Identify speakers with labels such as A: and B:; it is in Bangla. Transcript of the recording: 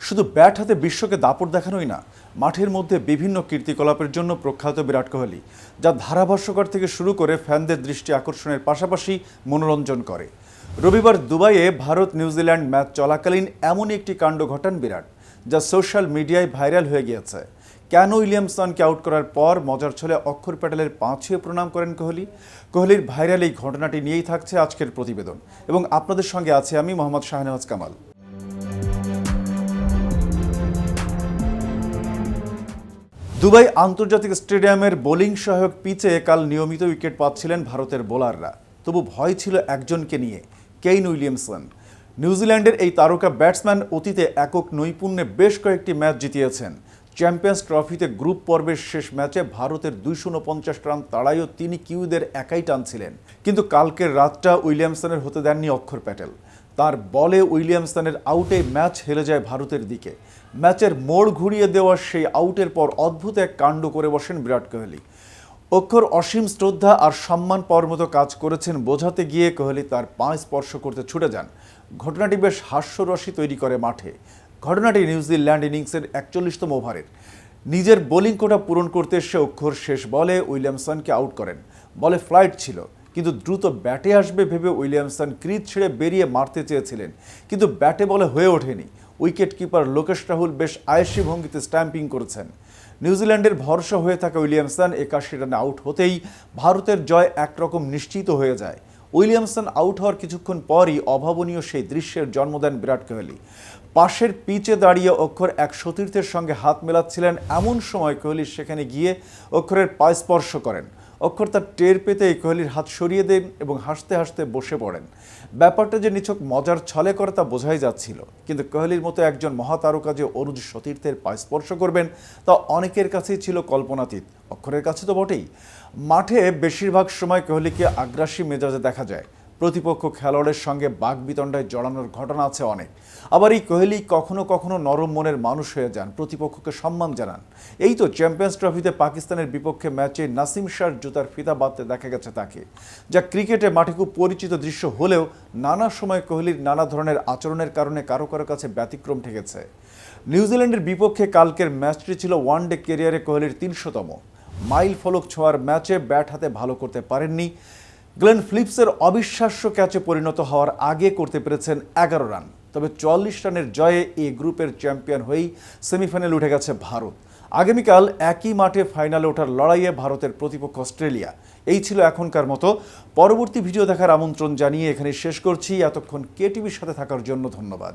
A: শুধু ব্যাট হাতে বিশ্বকে দাপট দেখানোই না, মাঠের মধ্যে বিভিন্ন কীর্তিকলাপের জন্য প্রখ্যাত বিরাট কোহলি, যা ধারাভাষ্যকর থেকে শুরু করে ফ্যানদের দৃষ্টি আকর্ষণের পাশাপাশি মনোরঞ্জন করে। রবিবার দুবাইয়ে ভারত নিউজিল্যান্ড ম্যাচ চলাকালীন এমনই একটি কাণ্ড ঘটান বিরাট, যা সোশ্যাল মিডিয়ায় ভাইরাল হয়ে গিয়েছে। কেন উইলিয়ামসনকে আউট করার পর মজার ছলে অক্ষর প্যাটেলের পাঁচিয়ে প্রণাম করেন কোহলি? কোহলির ভাইরাল এই ঘটনাটি নিয়েই থাকছে আজকের প্রতিবেদন। এবং আপনাদের সঙ্গে আছে আমি মোহাম্মদ শাহনেওয়াজ কামাল। দুবাই আন্তর্জাতিক স্টেডিয়ামের বোলিং সহায়ক পিচে কাল নিয়মিত উইকেট পাচ্ছিলেন ভারতের বোলাররা। তবু ভয় ছিল একজনকে নিয়ে, কেইন উইলিয়ামসন। নিউজিল্যান্ডের এই তারকা ব্যাটসম্যান অতীতে একক নৈপুণ্যে বেশ কয়েকটি ম্যাচ জিতিয়েছেন। চ্যাম্পিয়ন্স ট্রফিতে গ্রুপ পর্বের শেষ ম্যাচে ভারতের দুইশো উনপঞ্চাশ রান তাড়াইও তিনি কিউদের একাই টানছিলেন। কিন্তু কালকের রাতটা উইলিয়ামসনের হতে দেননি অক্ষর প্যাটেল। তার বলে উইলিয়ামসনের আউটে ম্যাচ হেলে যায় ভারতের দিকে। ম্যাচের মোড় ঘুরিয়ে দেওয়া সেই আউটের পর অদ্ভুত এক কাণ্ড করে বসেন বিরাট কোহলি। অক্ষর অসীম শ্রদ্ধা আর সম্মান পাওয়ার মতো কাজ করেছেন বোঝাতে গিয়ে কোহলি তার পা স্পর্শ করতে ছুটে যান। ঘটনাটি বেশ হাস্যরসী তৈরি করে মাঠে। ঘটনাটি নিউজিল্যান্ড ইনিংসের একচল্লিশতম ওভারের। নিজের বোলিং কোটা পূরণ করতে এসে অক্ষর শেষ বলে উইলিয়ামসনকে আউট করেন। বলে ফ্লাইট ছিল। কিন্তু দ্রুত ব্যাটে আসবে ভেবে উইলিয়ামসন ক্রিজ ছেড়ে বেরিয়ে মারতে চেয়েছিলেন। কিন্তু ব্যাটে বলে হয়ে ওঠেনি। উইকেট কিপার লোকেশ রাহুল বেশ আয়েসি ভঙ্গিতে স্ট্যাম্পিং করেছেন। নিউজিল্যান্ডের ভরসা হয়ে থাকা উইলিয়ামসন একাশি রানে আউট হতেই ভারতের জয় একরকম নিশ্চিত হয়ে যায়। উইলিয়ামসন আউট হওয়ার কিছুক্ষণ পরই অভাবনীয় সেই দৃশ্যের জন্ম দেন বিরাট কোহলি। পাশের পিচে দাঁড়িয়ে অক্ষর এক সতীর্থের সঙ্গে হাত মেলাচ্ছিলেন এমন সময় কোহলি সেখানে গিয়ে অক্ষরের পায়ে স্পর্শ করেন। অক্ষর তার টের পেতেই কোহলির হাত সরিয়ে দেন এবং হাসতে হাসতে বসে পড়েন। ব্যাপারটা যে নিছক মজার ছলে করে তা বোঝাই যাচ্ছিল। কিন্তু কোহলির মতো একজন মহাতারকা যে অরুজ সতীর্থের পায়ে স্পর্শ করবেন, তা অনেকের কাছেই ছিল কল্পনাতীত। অক্ষরের কাছে তো বটেই। মাঠে বেশিরভাগ সময় কোহলিকে আগ্রাসী মেজাজে দেখা যায়। প্রতিপক্ষ খেলোয়াড়ের সঙ্গে বাঘ বিতণ্ডায় জড়ানোর ঘটনা আছে অনেক। আবার এই কোহলি কখনো কখনো নরম মনের মানুষ হয়ে যান, প্রতিপক্ষকে সম্মান জানান। এই তো চ্যাম্পিয়ন্স ট্রফিতে পাকিস্তানের বিপক্ষে ম্যাচে নাসিম শাহর জুতার ফিতা বাঁধতে দেখা গেছে তাকে। যা ক্রিকেটে মাঠে খুব পরিচিত দৃশ্য হলেও নানা সময় কোহলির নানা ধরনের আচরণের কারণে কারও কারও কাছে ব্যতিক্রম ঠেকেছে। নিউজিল্যান্ডের বিপক্ষে কালকের ম্যাচটি ছিল ওয়ান ডে কেরিয়ারে কোহলির তিনশোতম। মাইল ফলক ছোঁয়ার ম্যাচে ব্যাট হাতে ভালো করতে পারেননি গ্লেন ফিলিপসের অবিশ্বাস্য ক্যাচে পরিণত হওয়ার আগে করতে পেরেছেন এগারো রান। তবে চল্লিশ রানের জয়ে এই গ্রুপের চ্যাম্পিয়ন হয়েই সেমিফাইনালে উঠে গেছে ভারত। আগামীকাল একই মাঠে ফাইনালে ওঠার লড়াইয়ে ভারতের প্রতিপক্ষ অস্ট্রেলিয়া। এই ছিল এখনকার মতো। পরবর্তী ভিডিও দেখার আমন্ত্রণ জানিয়ে এখানে শেষ করছি। এতক্ষণ কেটিভির সাথে থাকার জন্য ধন্যবাদ।